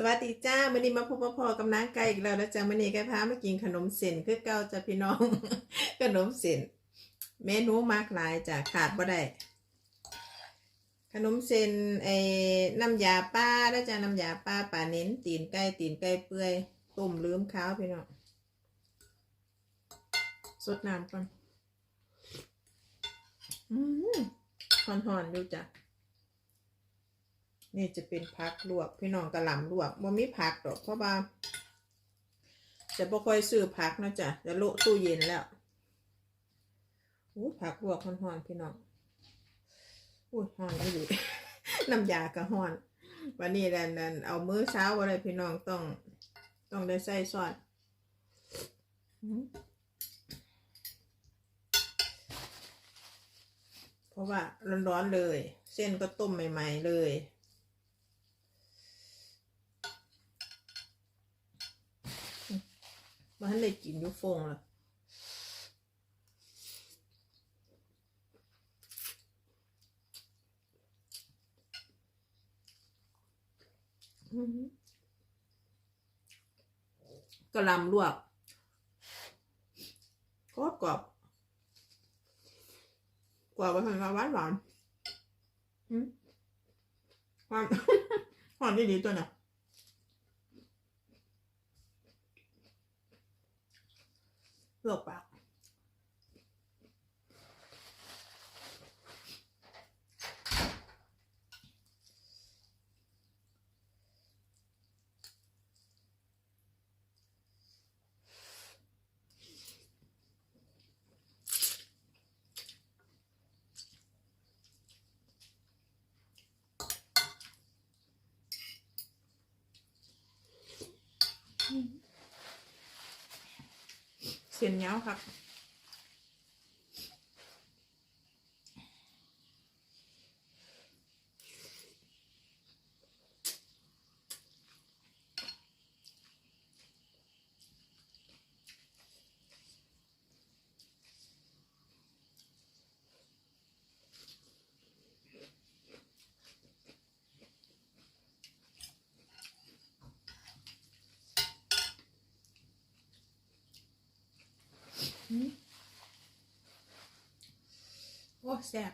สวัสดีจ้ามื่อนี้มาพบมาพอกับนางไก่อีกแล้วนะจ๊ะมื่อนี้ไก่พามากินขนมเส้นคือเก่าจ้ะพี่น้อง ขนมเส้นเมนูมากหลายจ้ะขาดบ่ได้ขนมเส้นไอ้น้ำยาป้าแล้วจ้ะน้ำยาป้าป่าเน้น ตีนไก่ตีนไก่เปื่อยต้มลืมข้าวพี่น้องสดน้ำก่อนอืมหอนๆอยู่จ้ะ นี่จะเป็นผักลวกพี่น้องกระหล่ำลวกบ่มีผักดอกเพราะว่าจะบ่ค่อยซื้อผักนะจ๊ะจะโละตู้เย็นแล้วอู้ผักลวกฮ้อนๆพี่น้องอุ้ยฮ้อนไม่ดีน้ำยาก็ฮ้อน วันนี้ดันดันเอามื้อเช้าอะไรพี่น้องต้อง ต้องได้ใส่ซอสอื้อเพราะว่าร้อนๆเลย เส้นก็ต้มใหม่ ๆ เลย มาให้ได้กินอยุฟงเลยอื้อหือกระหลำลวกกรอบกรอบกว่าไปทางหวานหวานๆอืมหวานหวานดีๆตัวเนี่ย ล เสียนเงี้ยวครับ โอ้แซ่บ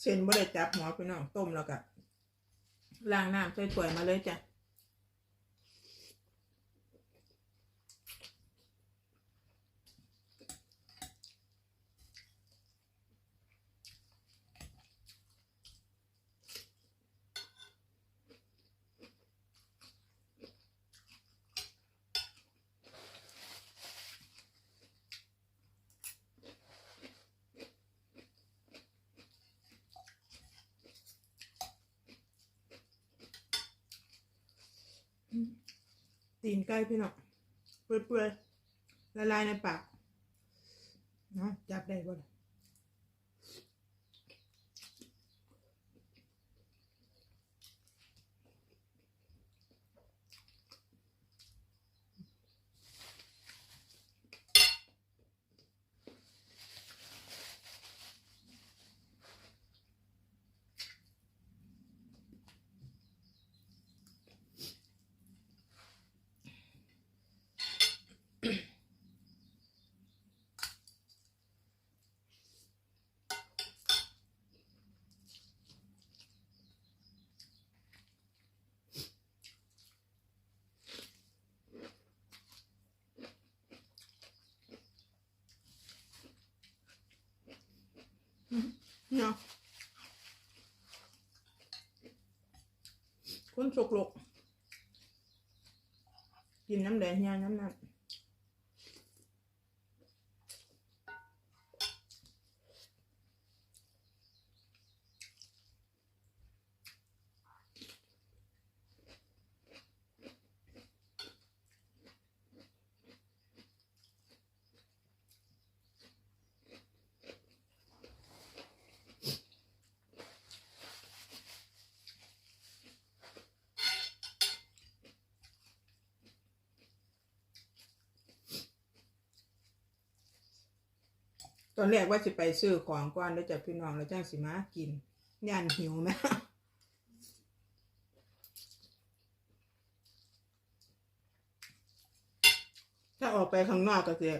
เส้นบ่ได้จับหัวพี่น้องต้มแล้วก็ล้างน้ำใส่ถ้วยมาเลยจ้ะ ตีนไก่พี่น้องเปื่อยๆละลายในปากเนาะจับได้บ่ล่ะ เนาะคุณสุกลกกินน้ำแดงยาน้ำนั้น อนแรกว่าจะไปซื้อของก่อนแล้วจากพี่น้องแล้วจ้างสิมากินย่านหิวนะถ้าออกไปข้างนอกก็จะ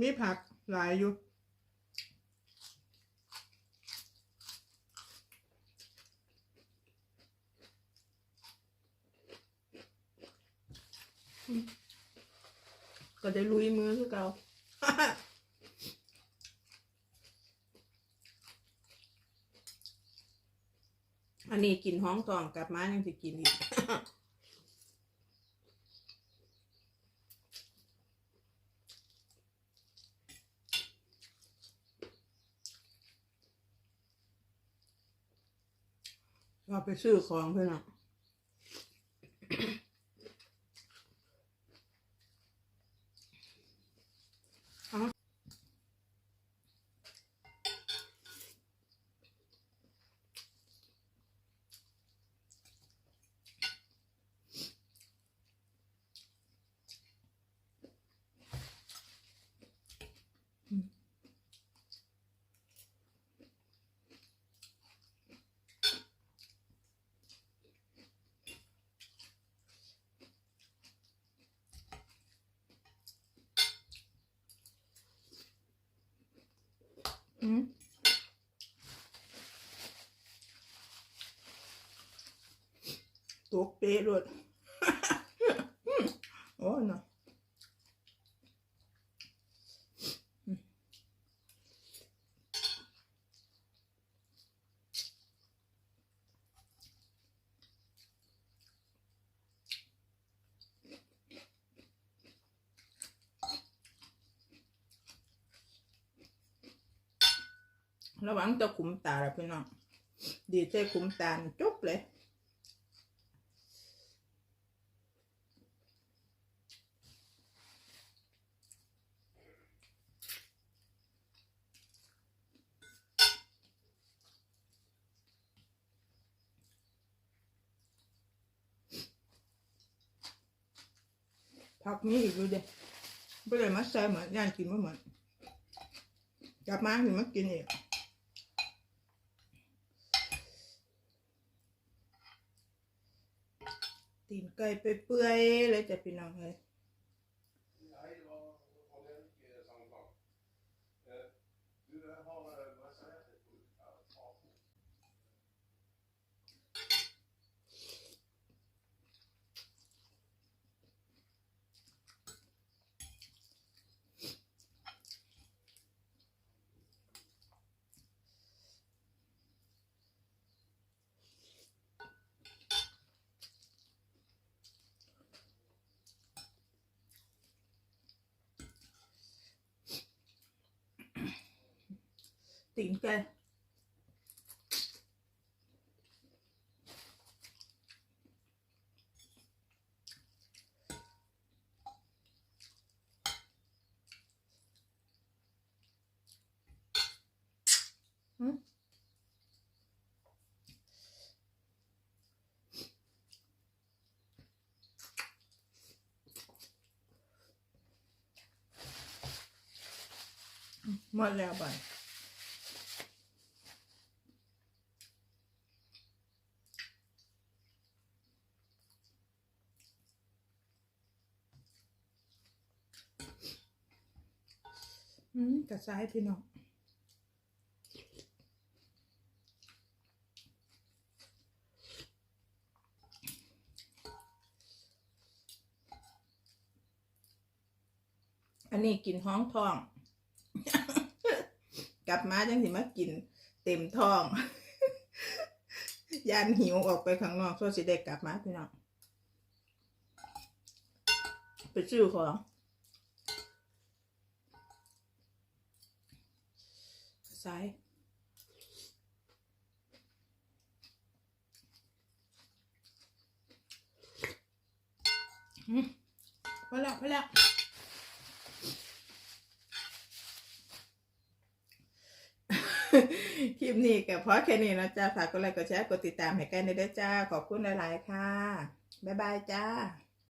มีผักหลายอยู่ก็ได้ลุยมือคือเก่า อันนี้กินห้องตองกลับมายังจะกินอีกเราไปซื้อของเพื่อนอะ อืมตกเป๊ะเลย โอ้ยเนาะ ระวังจะขุมตาละพี่น้อง ดีใจขุมตาจบเลย ผักมีอีกดูเด็ไม่ได้มาใส่เหมือนย่านกินไม่เหมือนกลับมาถึงมากินอีก ตีนไก่ไปเปื่อยๆเลยจะพี่น้องเลย ตีนไก่หืมหมดแล้วบ่าย อืมกระซ้ายพี่น้องอันนี้กินห้องท้อง กลับมาจังสิมากินเต็มท้อง ยานหิวออกไปข้างนอกโซสิได้กลับมาพี่น้องไปซื้อของ ซ้ายพอแล้วพอแล้วคลิปนี้ก็พอแค่นี้นะจ้าฝากกดไลค์กดแชร์กดติดตามให้กันด้วยจ้า ขอบคุณหลาย ๆ ค่ะ บ๊ายบายจ้า